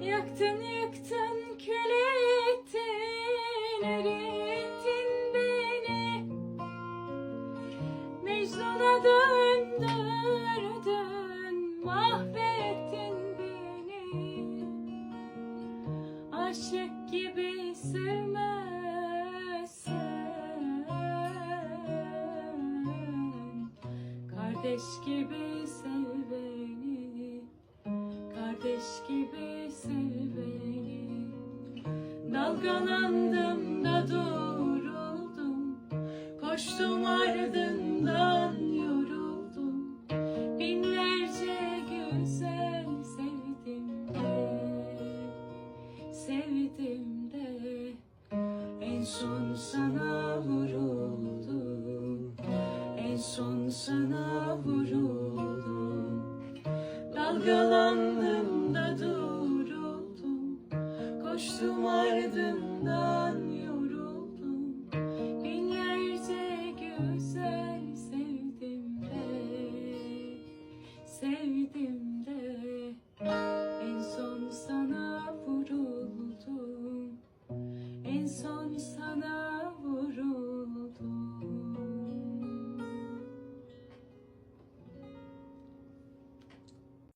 Yaktın yıktın kül ettin erittin beni. Mecnun'a döndürdün mahvettin beni. Aşık gibi sevmezsen Kardeş gibi beni ateş gibi sil Dalgalandım da duruldum. Koştum ardından yoruldum. Binlerce güzel sevdim de Sevdim de. En son sana vuruldum. En son sana vuruldum. Dalgalandı. Koştum ardından yoruldum. Binlerce güzel sevdim be Sevdim